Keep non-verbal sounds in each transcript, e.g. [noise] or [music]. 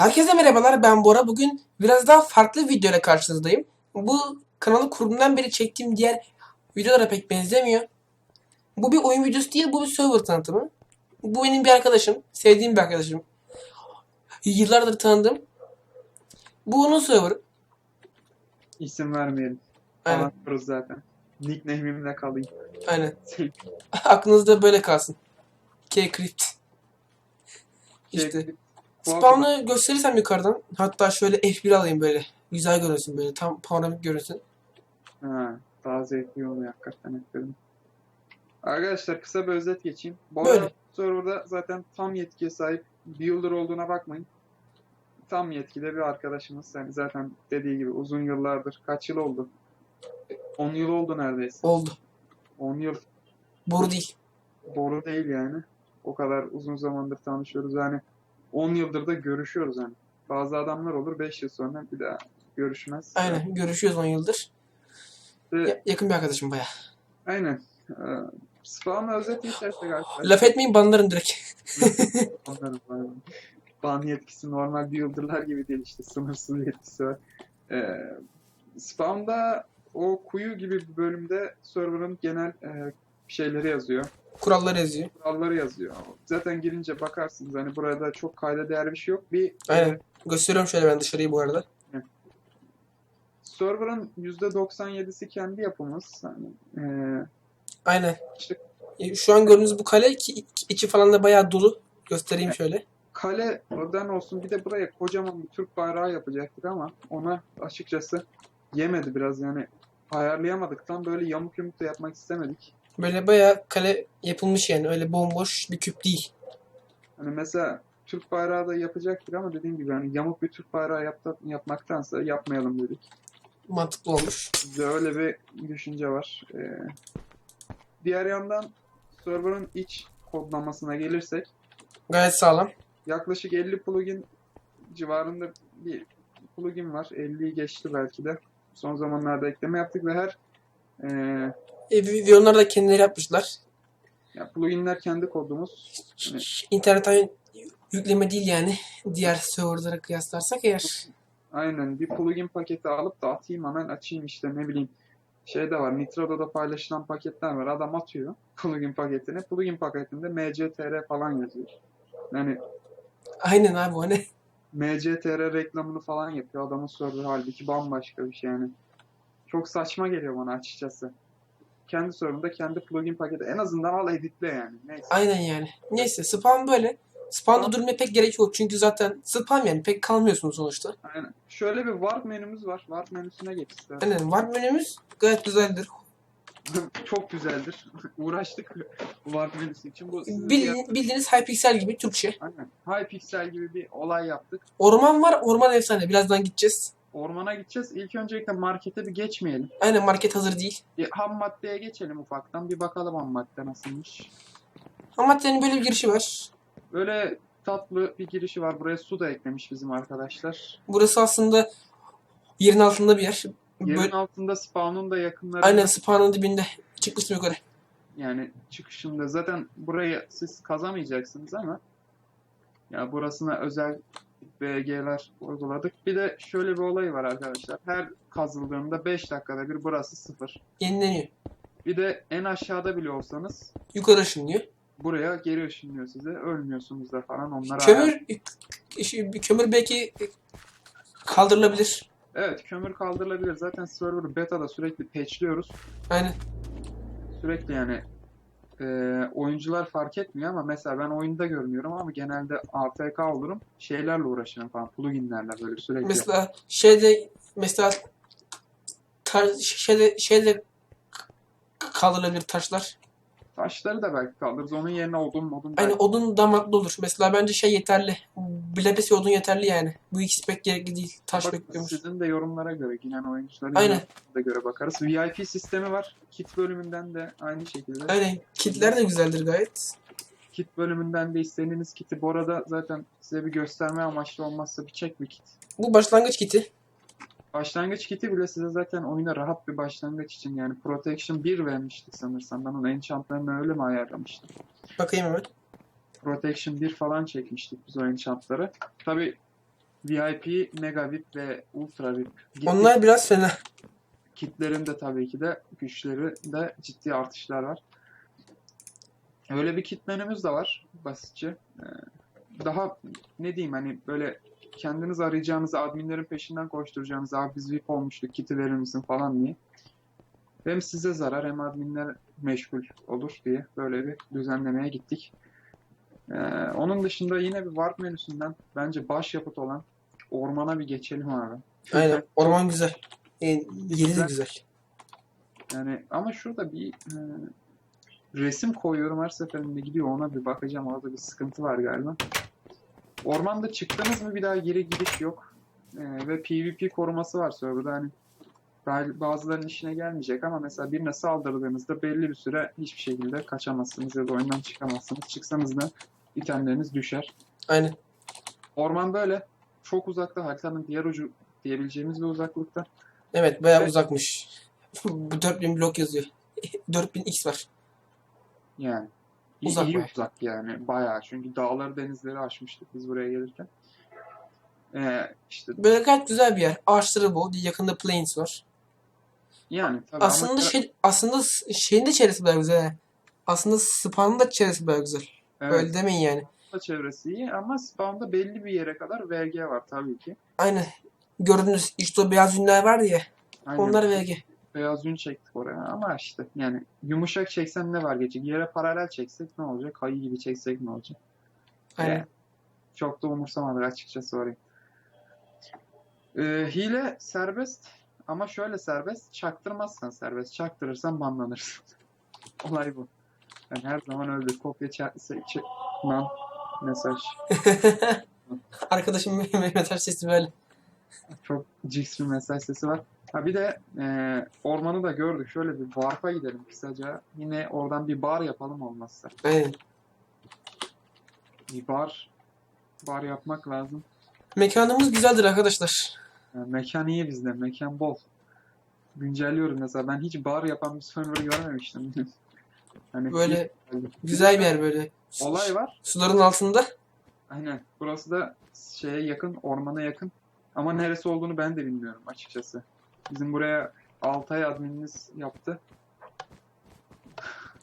Herkese merhabalar ben Bora. Bugün biraz daha farklı bir video ile karşınızdayım. Bu kanalı kurduğumdan beri çektiğim diğer videolara pek benzemiyor. Bu bir oyun videosu değil, bu bir server tanıtımı. Bu benim bir arkadaşım, sevdiğim bir arkadaşım. Yıllardır tanıdım. Bu onun serverı. İsim vermeyelim. Aynen, Anlatıyoruz zaten. Nickname'imle kalayım. aynen. [laughs] Aklınızda böyle kalsın. K-Crypt. İşte. Bu Spawn'ı gösterirsem yukarıdan. Hatta şöyle F1 alayım böyle. Güzel görünsün böyle. Tam panoramik görünsün. Ha, daha zevkli oluyor hakikaten ekledim. Arkadaşlar kısa bir özet geçeyim. Bu Böyle. arada serverda zaten tam yetkiye sahip builder olduğuna bakmayın. Tam yetkili bir arkadaşımız. Yani zaten dediği gibi uzun yıllardır. Kaç yıl oldu? 10 yıl oldu neredeyse. Oldu. 10 yıl Boru değil. boru değil yani. O kadar uzun zamandır tanışıyoruz. Yani 10 yıldır da görüşüyoruz yani. Bazı adamlar olur 5 yıl sonra bir daha görüşmez. Aynen. Görüşüyoruz 10 yıldır. Ve- Ya- yakın bir arkadaşım baya. Aynen. Ee, Spawn'ı özet geçersek arkadaşlar. Laf etmeyin banlarım direkt. [laughs] Var. Ban yetkisi normal builder'lar gibi değil işte sınırsız yetkisi var. Ee, Spawn'da o kuyu gibi bir bölümde server'ın genel e, şeyleri yazıyor. Kurallar yazıyor. Kuralları yazıyor. Zaten girince bakarsınız hani burada çok kayda değer bir şey yok. Bir Aynen. e, Gösteriyorum şöyle ben dışarıyı bu arada. server'ın %97'si kendi yapımız. Hani, e, Aynen. işte E, Şu an gördüğünüz bu kale ki içi falan da bayağı dolu. Göstereyim şöyle. kale oradan olsun bir de buraya kocaman bir Türk bayrağı yapacaktık ama ona açıkçası yemedi biraz yani ayarlayamadıktan böyle yamuk yumuk da yapmak istemedik. Böyle bayağı kale yapılmış yani. Öyle bomboş bir küp değil. Hani mesela Türk bayrağı da yapacaktık ama dediğim gibi hani yamuk bir Türk bayrağı yapta, yapmaktansa yapmayalım dedik. Mantıklı olmuş. Bizde öyle bir düşünce var. Ee, diğer yandan server'ın iç kodlamasına gelirsek Gayet sağlam. yaklaşık 50 plugin civarında bir plugin var. 50'yi geçti belki de. Son zamanlarda ekleme yaptık ve her e, E, onları da kendileri yapmışlar. ya pluginler kendi kodumuz. Evet. İnternetten yükleme değil yani. Diğer serverlara kıyaslarsak eğer. Aynen bir plugin paketi alıp da atayım hemen açayım işte ne bileyim. Şey de var Nitro'da paylaşılan paketler var. Adam atıyor [laughs] plugin paketini. Plugin paketinde MCTR falan yazıyor. Yani Aynen abi o ne? MCTR reklamını falan yapıyor adamın server halbuki bambaşka bir şey yani. Çok saçma geliyor bana açıkçası. Kendi serverında kendi plugin paketi en azından al editle yani. Neyse. Aynen yani. Neyse spam böyle. Spamda durmaya pek gerek yok. Çünkü zaten spam yani pek kalmıyorsunuz sonuçta. Aynen. Şöyle bir warp menümüz var. Warp menüsüne geç istersen. Aynen. Var menümüz gayet güzeldir. [laughs] Çok güzeldir. [laughs] Uğraştık bu warp menüsü için. Bu sizin Bildiğiniz, bildiğiniz Hypixel gibi Türkçe. Aynen. Hypixel gibi bir olay yaptık. Orman var. Orman efsane. Birazdan gideceğiz. Ormana gideceğiz. İlk öncelikle markete bir geçmeyelim. Aynen market hazır değil. Bir ham maddeye geçelim ufaktan. Bir bakalım ham madde nasılmış. Ama senin böyle bir girişi var. Böyle tatlı bir girişi var. Buraya su da eklemiş bizim arkadaşlar. Burası aslında yerin altında bir yer. Yerin Böyle, altında spawn'un da yakınlarında. aynen spawn'ın dibinde. Çıkmışsın yukarı. Yani çıkışında. Zaten burayı siz kazamayacaksınız ama ya burasına özel BG'ler uyguladık. Bir de şöyle bir olay var arkadaşlar. Her kazıldığında 5 dakikada bir burası sıfır. Yenileniyor. Bir de en aşağıda bile olsanız Yukarı ışınlıyor. buraya geri ışınlıyor size. Ölmüyorsunuz da falan. Onlara Kömür şey, kömür belki kaldırılabilir. Evet kömür kaldırılabilir. Zaten server beta'da sürekli patchliyoruz. Aynen. Sürekli yani e, oyuncular fark etmiyor ama mesela ben oyunda görmüyorum ama genelde AFK olurum. Şeylerle uğraşırım falan. Pluginlerle böyle sürekli. Mesela şeyde mesela tar şeyde şeyde kaldırılabilir taşlar. Taşları da belki kaldırırız. Onun yerine odun modun belki- odun damaklı olur. Mesela bence şey yeterli. Bilebesi odun yeterli yani. Bu ikisi pek gerekli değil. Taş Bak, bekliyormuş. sizin de yorumlara göre, ginen oyuncuların Aynen. yorumlarına göre bakarız. VIP sistemi var. Kit bölümünden de aynı şekilde. Aynen. Kitler de güzeldir gayet. Kit bölümünden de istediğiniz kiti. Bu arada zaten size bir gösterme amaçlı olmazsa bir çek bir kit. Bu başlangıç kiti. Başlangıç kiti bile size zaten oyuna rahat bir başlangıç için yani Protection 1 vermiştik sanırsam. Ben onu enchantlarını öyle mi ayarlamıştım? Bakayım hemen. Protection 1 falan çekmiştik biz o enchantları. Tabi VIP, Mega VIP ve Ultra VIP. Onlar biraz fena. kitlerin de tabii ki de güçleri de ciddi artışlar var. Öyle bir kit menümüz de var basitçe. Ee, Daha ne diyeyim hani böyle kendiniz arayacağınız adminlerin peşinden koşturacağınız abi biz VIP olmuştuk kiti verir misin falan diye. Hem size zarar hem adminler meşgul olur diye böyle bir düzenlemeye gittik. Ee, onun dışında yine bir warp menüsünden bence başyapıt olan ormana bir geçelim abi. Aynen. Orman güzel. E, yeri de Güzel. güzel. Yani ama şurada bir e, resim koyuyorum her seferinde gidiyor ona bir bakacağım orada bir sıkıntı var galiba. Ormanda çıktınız mı bir daha geri gidiş yok. E, ve PvP koruması var serverda hani bazılarının işine gelmeyecek ama mesela birine saldırdığınızda belli bir süre hiçbir şekilde kaçamazsınız ya da oyundan çıkamazsınız. Çıksanız da itemleriniz düşer. Aynen. Orman böyle çok uzakta haritanın diğer ucu diyebileceğimiz bir uzaklıkta. Evet bayağı Evet. uzakmış. [laughs] Bu 4000 blok yazıyor. [laughs] 4000 x var. Yani iyi, Uzak iyi bayağı. uzak yani bayağı çünkü dağları denizleri aşmıştık biz buraya gelirken. Ee, işte Böyle gayet güzel bir yer. Ağaçları bol. Yakında plains var. yani tabii Aslında ama şey, aslında şeyin de çevresi bayağı güzel. Aslında spawn'ın da çevresi bayağı güzel. evet, Öyle demeyin yani. çevresi iyi ama spawn'da belli bir yere kadar VG var tabii ki. Aynen. Gördüğünüz işte o beyaz ünlüler vardı ya. Aynen. Onlar VG. Beyaz yün çektik oraya ama işte yani yumuşak çeksen ne var geçecek? Yere paralel çeksek ne olacak? Kayı gibi çeksek ne olacak? Aynen. Yani çok da umursamadık açıkçası orayı. Ee, hile serbest ama şöyle serbest. Çaktırmazsan serbest. Çaktırırsan banlanırsın. [laughs] Olay bu. Ben her zaman öyle kopya çe- çe- lan mesaj. [laughs] Arkadaşım [laughs] Mehmet Erses'i böyle. Çok cix bir mesaj sesi var. Ha bir de e, ormanı da gördük. Şöyle bir warp'a gidelim kısaca. Yine oradan bir bar yapalım olmazsa. Aynen. Bir bar bar yapmak lazım. Mekanımız güzeldir arkadaşlar. Yani mekan iyi bizde. Mekan bol. Güncelliyorum mesela. Ben hiç bar yapan bir server görmemiştim. [laughs] hani Böyle güzel bir yer böyle. Olay var. Suların altında. Aynen. Burası da şeye yakın, ormana yakın. Ama neresi olduğunu ben de bilmiyorum açıkçası. Bizim buraya Altay adminimiz yaptı.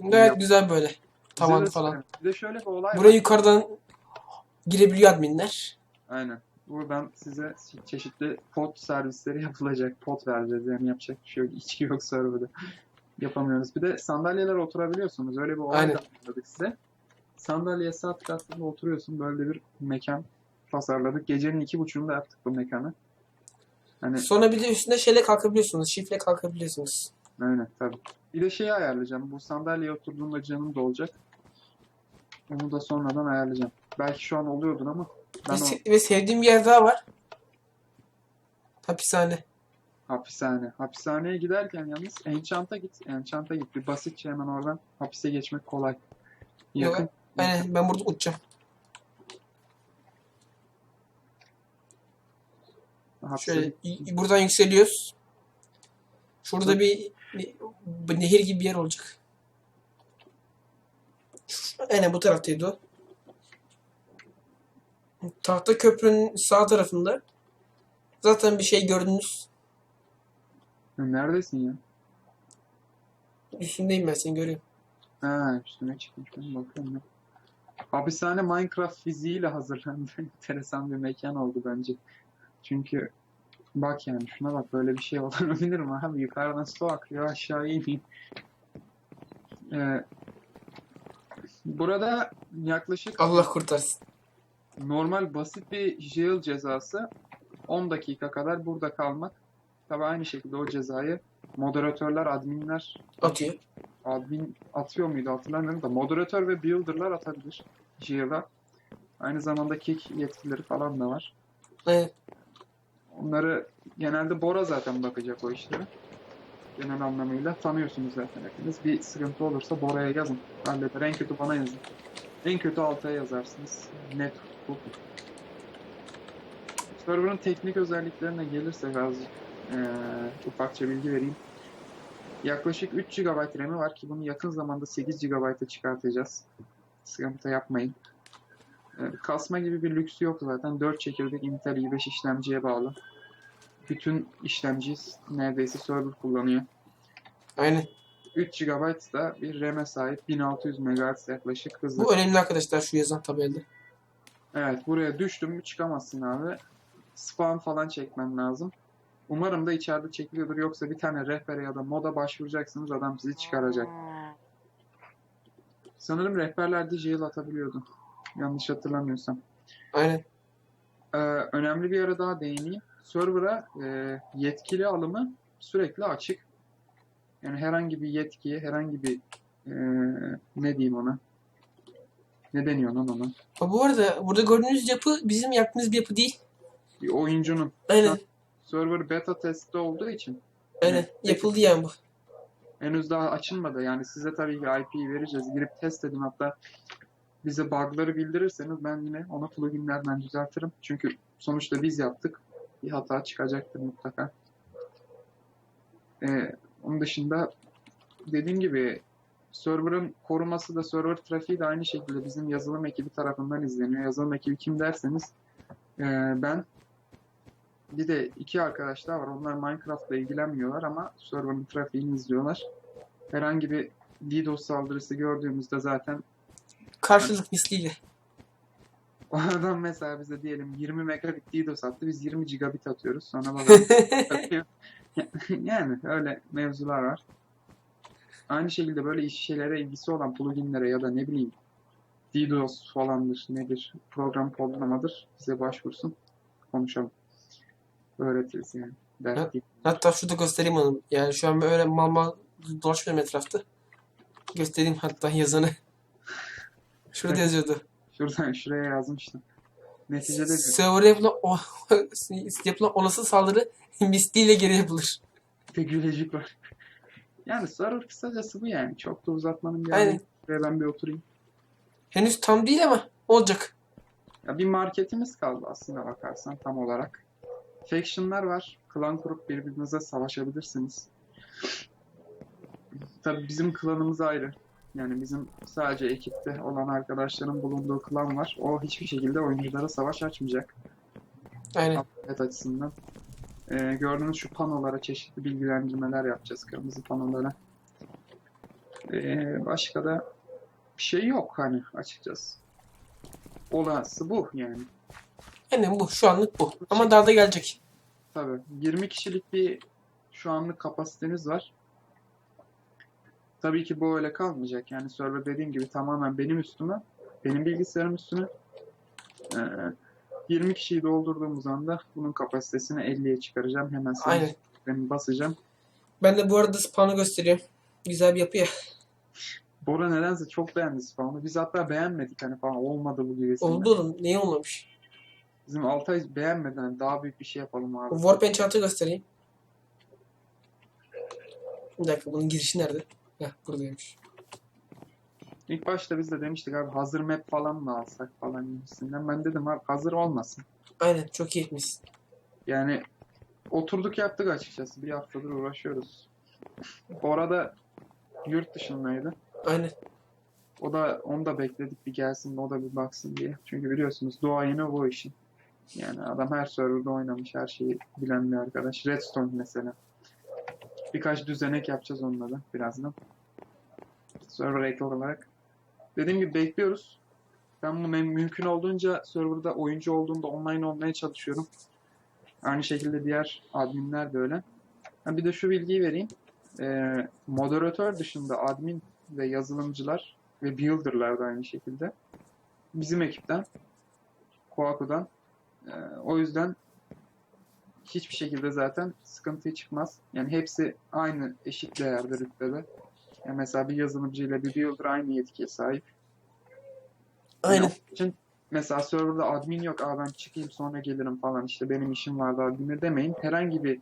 Gayet Yap- güzel böyle. Tavan falan. söyle. Bir de şöyle bir olay Buraya var. yukarıdan girebiliyor adminler. Aynen. Buradan size çeşitli pot servisleri yapılacak. Pot vereceğiz yani yapacak bir şey yok. İçki yok serverda. Yapamıyoruz. Bir de sandalyelere oturabiliyorsunuz. Öyle bir olay Aynen. da hazırladık size. Sandalyeye sağ tık attığında oturuyorsun. Böyle bir mekan tasarladık. Gecenin iki buçuğunda yaptık bu mekanı. Hani Sonra bir de üstünde şeyle kalkabiliyorsunuz. Şifle kalkabiliyorsunuz. aynen tabii. Bir de şeyi ayarlayacağım. Bu sandalyeye oturduğumda canım da olacak. Onu da sonradan ayarlayacağım. Belki şu an oluyordur ama ben Ve, o se- ve sevdiğim bir yer daha var. Hapishane. Hapishane. Hapishaneye giderken yalnız Enchant'a git. Enchant'a git. Bir basitçe hemen oradan hapise geçmek kolay. Yakın. Aynen ben burada uçacağım. Şöyle buradan yükseliyoruz. Şurada bir, bir, bir nehir gibi bir yer olacak. Aynen bu taraftaydı o. Tahta köprünün sağ tarafında. Zaten bir şey gördünüz. Neredesin ya? Üstündeyim ben seni görüyorum. Ha üstüne çıkmış. Ben bakıyorum ya. Hapishane Minecraft fiziğiyle hazırlandı. [laughs] Enteresan bir mekan oldu bence. Çünkü bak yani şuna bak böyle bir şey olabilir mi abi? Yukarıdan su akıyor aşağı ineyim. Ee, burada yaklaşık Allah kurtarsın. Normal basit bir jail cezası 10 dakika kadar burada kalmak. Tabi aynı şekilde o cezayı moderatörler, adminler, Atıyor. admin atıyor muydu hatırlamıyorum da moderatör ve builder'lar atabilir jail'a. Aynı zamanda kick yetkileri falan da var. Aynen. Onları genelde Bora zaten bakacak o işlere. Genel anlamıyla tanıyorsunuz zaten hepiniz. Bir sıkıntı olursa Bora'ya yazın. Halleder. En kötü bana yazın. En kötü Altay'a yazarsınız. Net bu. Server'ın teknik özelliklerine gelirsek az eee, ufakça bilgi vereyim. Yaklaşık 3 GB RAM'i var ki bunu yakın zamanda 8 GB'a çıkartacağız. Sıkıntı yapmayın. E, kasma gibi bir lüksü yok zaten. 4 çekirdek Intel i5 işlemciye bağlı. Bütün işlemciyi neredeyse server kullanıyor. Aynen. 3 GB da bir RAM'e sahip 1600 MHz yaklaşık hızlı. Bu önemli arkadaşlar şu yazan tabelde. Evet buraya düştün mü çıkamazsın abi. Spam falan çekmen lazım. Umarım da içeride çekiliyordur. Yoksa bir tane rehbere ya da moda başvuracaksınız adam sizi çıkaracak. Sanırım rehberlerde jail atabiliyordu. Yanlış hatırlamıyorsam. Aynen. Ee, önemli bir yere daha değineyim. Server'a e, yetkili alımı sürekli açık. Yani herhangi bir yetkiye, herhangi bir e, ne diyeyim ona? Ne deniyor lan ona? Ha, bu arada burada gördüğünüz yapı bizim yaptığımız bir yapı değil. Bir oyuncunun Aynen. server beta testte olduğu için Aynen. Yapıldı yani bu. henüz daha açılmadı. Yani size tabii ki IP'yi vereceğiz. Girip test edin hatta bize bug'ları bildirirseniz ben yine onu pluginlerden düzeltirim. Çünkü sonuçta biz yaptık. Bir hata çıkacaktır mutlaka. Ee, onun dışında dediğim gibi server'ın koruması da server trafiği de aynı şekilde bizim yazılım ekibi tarafından izleniyor. Yazılım ekibi kim derseniz ee, ben bir de iki arkadaş daha var. Onlar Minecraft'la ilgilenmiyorlar ama server'ın trafiğini izliyorlar. Herhangi bir DDoS saldırısı gördüğümüzde zaten Karşılık misliyle. [laughs] o adam mesela bize diyelim 20 megabit DDoS attı. Biz 20 gigabit atıyoruz. Sonra atıyor. [laughs] yani öyle mevzular var. Aynı şekilde böyle iş şeylere ilgisi olan pluginlere ya da ne bileyim DDoS falandır, nedir, program kodlamadır bize başvursun. Konuşalım. Öğretiriz yani. Dert değil. Hatta şurada göstereyim onu. Yani şu an böyle mal mal dolaşmıyorum etrafta. Göstereyim hatta yazanı. Şurada yazıyordu. Şuradan şuraya yazmıştım. Neticede Server'a yapılan, o, yapılan olası saldırı misliyle geri yapılır. bir gülecik var. Yani server kısacası bu yani. Çok da uzatmanın bir Aynen. Şuraya ben bir oturayım. Henüz tam değil ama olacak. Ya bir marketimiz kaldı aslında bakarsan tam olarak. Faction'lar var. Klan kurup birbirinize savaşabilirsiniz. Tabii bizim klanımız ayrı. Yani bizim sadece ekipte olan arkadaşların bulunduğu klan var. O hiçbir şekilde oyunculara savaş açmayacak. Aynen. Adalet açısından. Ee, gördüğünüz şu panolara çeşitli bilgilendirmeler yapacağız. Kırmızı panolara. Ee, başka da bir şey yok hani açıkçası. Olası bu yani. Aynen bu. Şu anlık bu. Ama daha da gelecek. Tabii. 20 kişilik bir şu anlık kapasiteniz var. Tabii ki bu öyle kalmayacak. Yani server dediğim gibi tamamen benim üstüme, benim bilgisayarım üstüne. Ee, 20 kişiyi doldurduğumuz anda bunun kapasitesini 50'ye çıkaracağım. Hemen Aynen. ben basacağım. Ben de bu arada spawn'ı gösteriyorum. Güzel bir yapı ya. Bora nedense çok beğendi spawn'ı. Biz hatta beğenmedik hani falan olmadı bu gibisinden. Oldu oğlum. Niye olmamış? Bizim Altay beğenmedi hani daha büyük bir şey yapalım abi. Warp chart'ı göstereyim. Bir dakika bunun girişi nerede? Heh buradaymış. İlk başta biz de demiştik abi hazır map falan mı alsak falan gibisinden. Ben dedim abi hazır olmasın. Aynen çok iyi etmişsin. Yani oturduk yaptık açıkçası. Bir haftadır uğraşıyoruz. Bu arada yurt dışındaydı. Aynen. O da onu da bekledik bir gelsin o da bir baksın diye. Çünkü biliyorsunuz doğayını bu işin. Yani adam her serverda oynamış, her şeyi bilen bir arkadaş. Redstone mesela. Birkaç düzenek yapacağız onunla da birazdan. Server ek olarak. Dediğim gibi bekliyoruz. Ben bunu mümkün olduğunca serverda oyuncu olduğunda online olmaya çalışıyorum. Aynı şekilde diğer adminler de öyle. Ha, bir de şu bilgiyi vereyim. Ee, moderatör dışında admin ve yazılımcılar ve builder'lar da aynı şekilde bizim ekipten Koaku'dan Ee, o yüzden hiçbir şekilde zaten sıkıntı çıkmaz. Yani hepsi aynı eşit değerde rütbede. Yani mesela bir yazılımcı ile bir builder aynı yetkiye sahip. Aynen. Yani için mesela serverda admin yok. Aa ben çıkayım sonra gelirim falan işte benim işim vardı adminle demeyin. Herhangi bir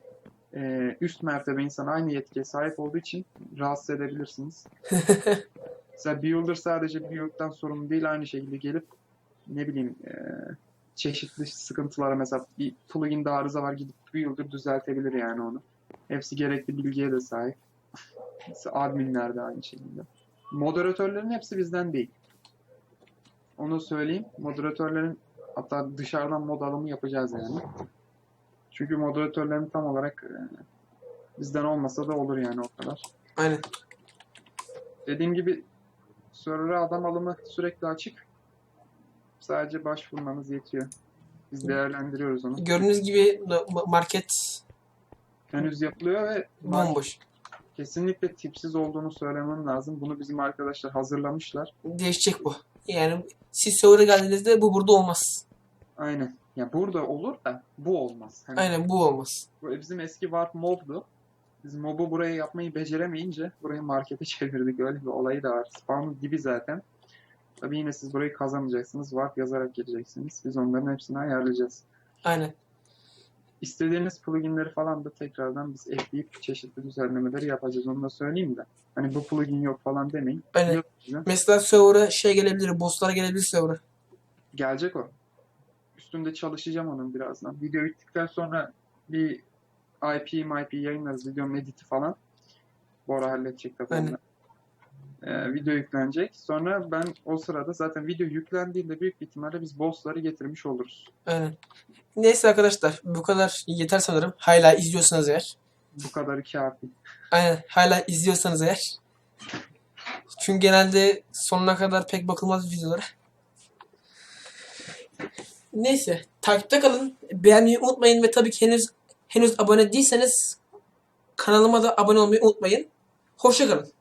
e, üst mertebe insan aynı yetkiye sahip olduğu için rahatsız edebilirsiniz. [laughs] mesela builder sadece build'dan sorumlu değil aynı şekilde gelip ne bileyim e, çeşitli sıkıntılara mesela bir plugin'de arıza var gidip builder düzeltebilir yani onu. Hepsi gerekli bilgiye de sahip. Adminler de aynı şekilde. Moderatörlerin hepsi bizden değil. Onu söyleyeyim. Moderatörlerin hatta dışarıdan mod alımı yapacağız yani. Çünkü moderatörlerin tam olarak e, bizden olmasa da olur yani o kadar. Aynen. Dediğim gibi server'a adam alımı sürekli açık. Sadece başvurmanız yetiyor. Biz değerlendiriyoruz onu. Gördüğünüz gibi ma- market Henüz yapılıyor ve bomboş. kesinlikle tipsiz olduğunu söylemem lazım. Bunu bizim arkadaşlar hazırlamışlar. Değişecek bu. Yani siz server'a geldiğinizde bu burada olmaz. Aynen. Ya burada olur da bu olmaz. Hani Aynen bu olmaz. bu bizim eski Warp mob'du. Biz mob'u buraya yapmayı beceremeyince burayı markete [laughs] çevirdik. Öyle bir olayı da var. Spawn gibi zaten. Tabii yine siz burayı kazamayacaksınız. Warp yazarak geleceksiniz. Biz onların hepsini ayarlayacağız. Aynen. İstediğiniz pluginleri falan da tekrardan biz ekleyip çeşitli düzenlemeleri yapacağız. Onu da söyleyeyim de. Hani bu plugin yok falan demeyin. Aynen. Yok. Mesela server'a şey gelebilir, bosslar gelebilir server'a. Gelecek o. Üstünde çalışacağım onun birazdan. Video bittikten sonra bir IP, MIP yayınlarız. Videonun editi falan. Bora halledecek tabii Aynen. Ee, video yüklenecek. Sonra ben o sırada zaten video yüklendiğinde büyük bir ihtimalle biz bossları getirmiş oluruz. Aynen. Neyse arkadaşlar bu kadar yeter sanırım. Hala izliyorsanız eğer. Bu kadar kafi. Aynen hala izliyorsanız eğer. Çünkü genelde sonuna kadar pek bakılmaz videolara. Neyse takipte kalın. Beğenmeyi unutmayın ve tabii ki henüz henüz abone değilseniz kanalıma da abone olmayı unutmayın. Hoşça kalın.